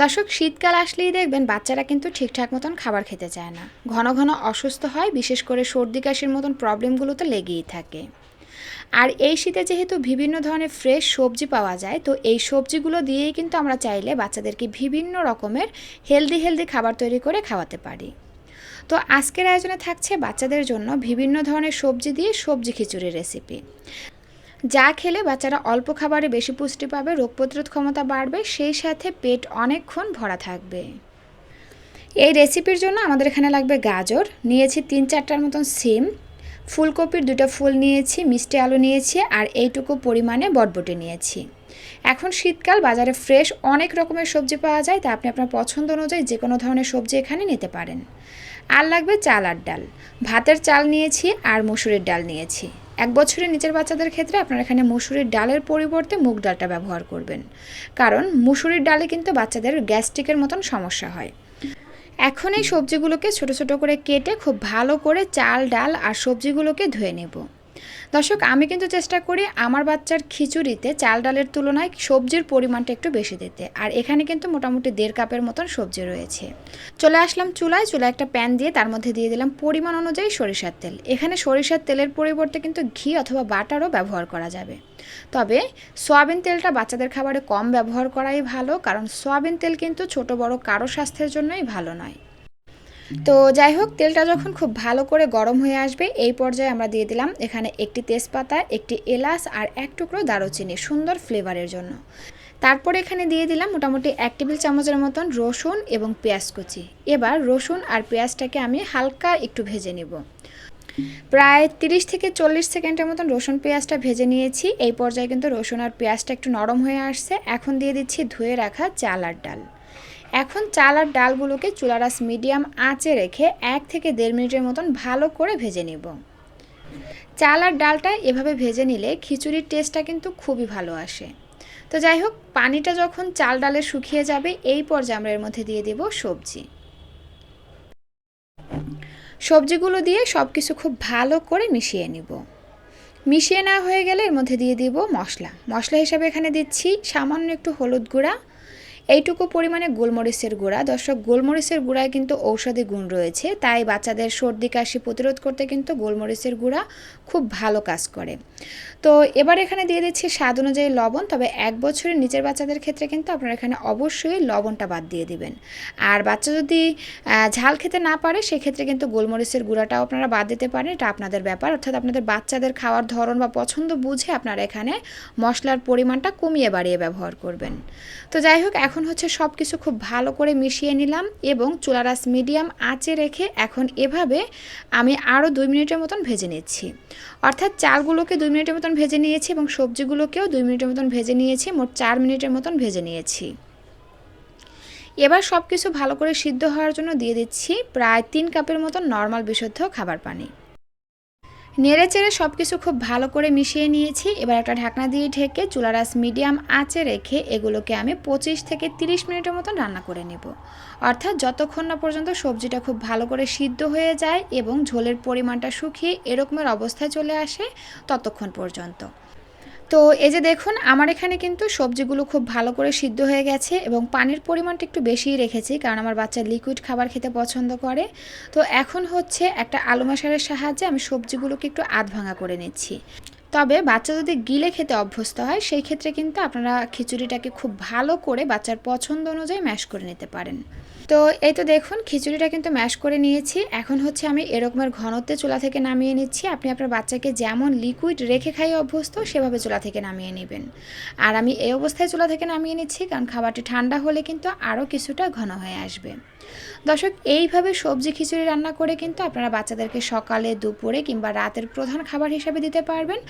দর্শক, শীতকাল আসলেই দেখবেন বাচ্চারা কিন্তু ঠিকঠাক মতন খাবার খেতে চায় না। ঘন ঘন অসুস্থ হয়, বিশেষ করে সর্দি কাশির মতন প্রবলেমগুলো তো লেগেই থাকে। আর এই শীতে যেহেতু বিভিন্ন ধরনের ফ্রেশ সবজি পাওয়া যায়, তো এই সবজিগুলো দিয়েই কিন্তু আমরা চাইলে বাচ্চাদেরকে বিভিন্ন রকমের হেলদি হেলদি খাবার তৈরি করে খাওয়াতে পারি। তো আজকের আয়োজনে থাকছে বাচ্চাদের জন্য বিভিন্ন ধরনের সবজি দিয়ে সবজি খিচুড়ির রেসিপি। যা খেলে বাচ্চারা অল্প খাবারে বেশি পুষ্টি পাবে, রোগ প্রতিরোধ ক্ষমতা বাড়বে, সেই সাথে পেট অনেকক্ষণ ভরা থাকবে। এই রেসিপির জন্য আমাদের এখানে লাগবে গাজর, নিয়েছি তিন চারটার মতন সিম, ফুলকপির দুটো ফুল নিয়েছি, মিষ্টি আলু নিয়েছি আর এইটুকু পরিমাণে বটবটি নিয়েছি। এখন শীতকাল, বাজারে ফ্রেশ অনেক রকমের সবজি পাওয়া যায়, তা আপনি আপনার পছন্দ অনুযায়ী যে কোনো ধরনের সবজি এখানে নিতে পারেন। আর লাগবে চাল আর ডাল। ভাতের চাল নিয়েছি আর মসুরির ডাল নিয়েছি। এক বছরের নিচের বাচ্চাদের ক্ষেত্রে আপনারা এখানে মুসুরির ডালের পরিবর্তে মুগ ডালটা ব্যবহার করবেন। কারণ মুসুরির ডালে কিন্তু বাচ্চাদের গ্যাস্ট্রিকের মতন সমস্যা হয়। এখন এই সবজিগুলোকে ছোট ছোট করে কেটে খুব ভালো করে চাল, ডাল আর সবজিগুলোকে ধুয়ে নেব। দর্শক, আমি কিন্তু চেষ্টা করি আমার বাচ্চার খিচুড়িতে চাল ডালের তুলনায় সবজির পরিমাণটা একটু বেশি দিতে। আর এখানে কিন্তু মোটামুটি দেড় কাপের মতন সবজি রয়েছে। চলে আসলাম চুলায়। চুলায় একটা প্যান দিয়ে তার মধ্যে দিয়ে দিলাম পরিমাণ অনুযায়ী সরিষার তেল। এখানে সরিষার তেলের পরিবর্তে কিন্তু ঘি অথবা বাটারও ব্যবহার করা যাবে। তবে সয়াবিন তেলটা বাচ্চাদের খাবারে কম ব্যবহার করাই ভালো, কারণ সয়াবিন তেল কিন্তু ছোট বড় কারও স্বাস্থ্যের জন্যই ভালো নয়। তো যাই হোক, তেলটা যখন খুব ভালো করে গরম হয়ে আসবে, এই পর্যায়ে আমরা দিয়ে দিলাম এখানে একটি তেজপাতা, একটি এলাচ আর এক টুকরো দারুচিনি, সুন্দর ফ্লেভারের জন্য। তারপর এখানে দিয়ে দিলাম মোটামুটি এক টেবিল চামচের মতন রসুন এবং পেঁয়াজ কুচি। এবার রসুন আর পেঁয়াজটাকে আমি হালকা একটু ভেজে নেব। প্রায় তিরিশ থেকে চল্লিশ সেকেন্ডের মতন রসুন পেঁয়াজটা ভেজে নিয়েছি। এই পর্যায়ে কিন্তু রসুন আর পেঁয়াজটা একটু নরম হয়ে আসছে। এখন দিয়ে দিচ্ছি ধুয়ে রাখা চাল আর ডাল। এখন চাল আর ডালগুলোকে চুলারাস মিডিয়াম আঁচে রেখে এক থেকে দেড় মিনিটের মতন ভালো করে ভেজে নেব। চাল আর ডালটা এভাবে ভেজে নিলে খিচুড়ির টেস্টটা কিন্তু খুবই ভালো আসে। তো যাই হোক, পানিটা যখন চাল ডালে শুকিয়ে যাবে, এই পর্যায়ে আমরা এর মধ্যে দিয়ে দেব সবজি। সবজিগুলো দিয়ে সব কিছু খুব ভালো করে মিশিয়ে নিব। মিশিয়ে নেওয়া হয়ে গেলে এর মধ্যে দিয়ে দিব মশলা। মশলা হিসাবে এখানে দিচ্ছি সামান্য একটু হলুদ গুঁড়া এইটুকু পরিমাণে গোলমরিচের গুঁড়া। দর্শক, গোলমরিচের গুঁড়ায় কিন্তু ঔষধি গুণ রয়েছে, তাই বাচ্চাদের সর্দি, কাশি প্রতিরোধ করতে কিন্তু গোলমরিচের গুঁড়া খুব ভালো কাজ করে। তো এবার এখানে দিয়ে দিচ্ছি স্বাদ অনুযায়ী লবণ, তবে এক বছরের নিচের বাচ্চাদের ক্ষেত্রে কিন্তু আপনারা এখানে অবশ্যই লবণটা বাদ দিয়ে দিবেন। আর বাচ্চা যদি ঝাল খেতে না পারে, সেক্ষেত্রে কিন্তু গোলমরিচের গুঁড়াটাও আপনারা বাদ দিতে পারেন। এটা আপনাদের ব্যাপার, অর্থাৎ আপনাদের বাচ্চাদের খাওয়ার ধরন বা পছন্দ বুঝে আপনারা এখানে মশলার পরিমাণটা কমিয়ে বাড়িয়ে ব্যবহার করবেন। তো যাই হোক এখন হচ্ছে সব কিছু খুব ভালো করে মিশিয়ে নিলাম এবং চুলারাস মিডিয়াম আঁচে রেখে এখন এভাবে আমি আরও দুই মিনিটের মতন ভেজে নিচ্ছি। অর্থাৎ চালগুলোকে দুই মিনিটের মতন ভেজে নিয়েছি এবং সবজিগুলোকেও দুই মিনিটের মতন ভেজে নিয়েছি, মোট চার মিনিটের মতন ভেজে নিয়েছি। এবার সব কিছু ভালো করে সিদ্ধ হওয়ার জন্য দিয়ে দিচ্ছি প্রায় তিন কাপের মতন নর্মাল বিশুদ্ধ খাবার পানি। নেড়ে চেড়ে সব কিছু খুব ভালো করে মিশিয়ে নিয়েছি। এবার একটা ঢাকনা দিয়ে ঢেকে চুলারাস মিডিয়াম আঁচে রেখে এগুলোকে আমি পঁচিশ থেকে তিরিশ মিনিটের মতন রান্না করে নেব। অর্থাৎ যতক্ষণ না পর্যন্ত সবজিটা খুব ভালো করে সিদ্ধ হয়ে যায় এবং ঝোলের পরিমাণটা শুকিয়ে এরকমের অবস্থায় চলে আসে ততক্ষণ পর্যন্ত। তো এই যে দেখুন, আমার এখানে কিন্তু সবজিগুলো খুব ভালো করে সিদ্ধ হয়ে গেছে এবং পানির পরিমাণটা একটু বেশিই রেখেছি কারণ আমার বাচ্চা লিকুইড খাবার খেতে পছন্দ করে। তো এখন হচ্ছে একটা আলু মশারের সাহায্যে আমি সবজিগুলোকে একটু আধ ভাঙা করে নিচ্ছি। তবে বাচ্চা যদি গিলে খেতে অভ্যস্ত হয়, সেই ক্ষেত্রে কিন্তু আপনারা খিচুড়িটাকে খুব ভালো করে বাচ্চার পছন্দ অনুযায়ী ম্যাশ করে নিতে পারেন। তো এই তো দেখুন, খিচুড়িটা কিন্তু ম্যাশ করে নিয়েছি। এখন হচ্ছে আমি এরকমের ঘনত্বে চুলা থেকে নামিয়ে নিচ্ছি। আপনি আপনার বাচ্চাকে যেমন লিকুইড রেখে খাই অভ্যস্ত, সেভাবে চুলা থেকে নামিয়ে নেবেন। আর আমি এই অবস্থায় চুলা থেকে নামিয়ে নিচ্ছি, কারণ খাবারটি ঠান্ডা হলে কিন্তু আরও কিছুটা ঘন হয়ে আসবে। দর্শক, এইভাবে সবজি খিচুড়ি রান্না করে কিন্তু আপনারা বাচ্চাদেরকে সকালে, দুপুরে কিংবা রাতের প্রধান খাবার হিসাবে দিতে পারবেন।